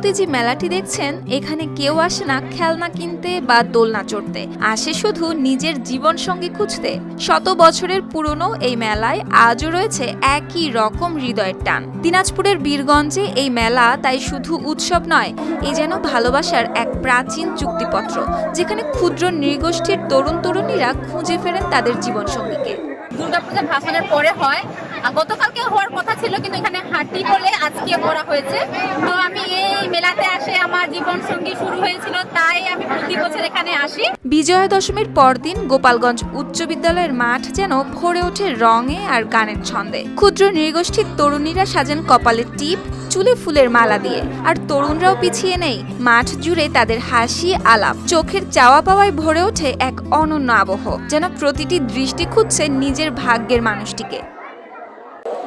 ভিডিওতে যে মেলাটি দেখছেন, এখানে কেউ আসে না খেলনা কিনতে বা দোলনা চড়তে। আসে শুধু নিজের জীবন সঙ্গী খুঁজতে। শত বছরের পুরনো এই মেলায় আজও রয়েছে একই রকম হৃদয়ের টান। দিনাজপুরের বীরগঞ্জে এই মেলা তাই শুধু উৎসব নয়, এ যেন ভালোবাসার এক প্রাচীন চুক্তিপত্র, যেখানে ক্ষুদ্র নৃগোষ্ঠীর তরুণ তরুণীরা খুঁজে ফেরেন তাদের জীবনসঙ্গীকে। দুর্গাপূজা ভাসানের পরে হয় গতকালকে হওয়ার ছিল, কিন্তু এখানে হাঁটি বলে আজকে করা হয়েছে। তো আমি এই মেলাতে আসে আমার জীবন সঙ্গী শুরু হয়েছিল, তাই আমি প্রতি বছর এখানে আসি। বিজয়া দশমীর পরদিন গোপালগঞ্জ উচ্চ বিদ্যালয়ের মাঠ যেন ভরে ওঠে রঙে আর গানের ছন্দে। ক্ষুদ্র নৃগোষ্ঠীর তরুণীরা সাজেন কপালে টিপ, চুলে ফুলের মালা দিয়ে। আর তরুণরাও পিছিয়ে নেই, মাঠ জুড়ে তাদের হাসি, আলাপ। চোখের চাওয়া পাওয়ায় ভরে ওঠে এক অনন্য আবহ, যেন প্রতিটি দৃষ্টি খুঁজছে নিজের ভাগ্যের মানুষটিকে।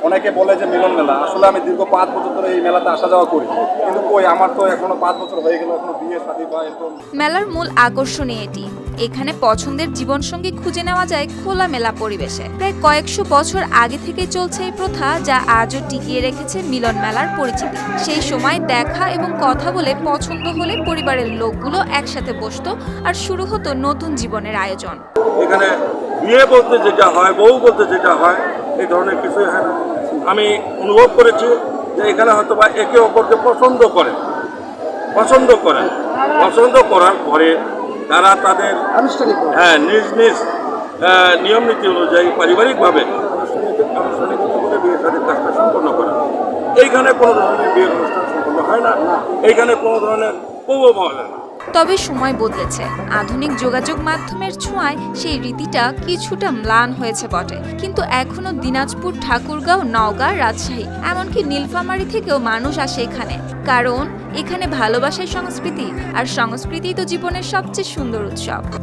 অনেকে বলে যে মিলন মেলা। আসলে আমি দীর্ঘ পাঁচ বছর ধরে এই মেলাতে আসা যাওয়া করি। কিন্তু কই আমার তো এখনও পাঁচ বছর হয়ে গেল এখনও বিয়ে শাদী বা এরকম। মেলার মূল আকর্ষণই এটি। এখানে পছন্দের জীবনসঙ্গী খুঁজে নেওয়া যায় খোলা মেলা পরিবেশে। প্রায় কয়েকশো বছর আগে থেকে চলছে এই প্রথা যা আজও টিকিয়ে রেখেছে মিলন মেলার পরিচিতি। সেই সময় দেখা এবং কথা বলে পছন্দ হলে পরিবারের লোকগুলো একসাথে বসতো আর শুরু হতো নতুন জীবনের আয়োজন। এখানে বিয়ে বলতে যেটা হয় বউ বলতে যেটা হয় এই ধরনের কিছু হয় আমি অনুভব করেছি যে এখানে হয়তো বা একে অপরকে পছন্দ করে পছন্দ করেন। পছন্দ করার পরে তারা তাদের আনুষ্ঠানিক হ্যাঁ নিজ নিজ নিয়ম নীতি অনুযায়ী পারিবারিকভাবে আনুষ্ঠানিক- করে বিয়ে শাদীর কাজটা সম্পন্ন করেন। এইখানে কোনো ধরনের বিয়ের অনুষ্ঠান সম্পন্ন হয় না। এইখানে কোনো ধরনের পাওয়া যায় না। তবে সময় বদলেছে। আধুনিক যোগাযোগ মাধ্যমের ছোঁয়ায় সেই রীতিটা কিছুটা ম্লান হয়েছে বটে। কিন্তু এখনও দিনাজপুর, ঠাকুরগাঁও নওগাঁ রাজশাহী, এমনকি নীলফামারি থেকেও মানুষ আসে এখানে। কারণ এখানে ভালোবাসার সংস্কৃতি, আর সংস্কৃতি তো জীবনের সবচেয়ে সুন্দর উৎসব।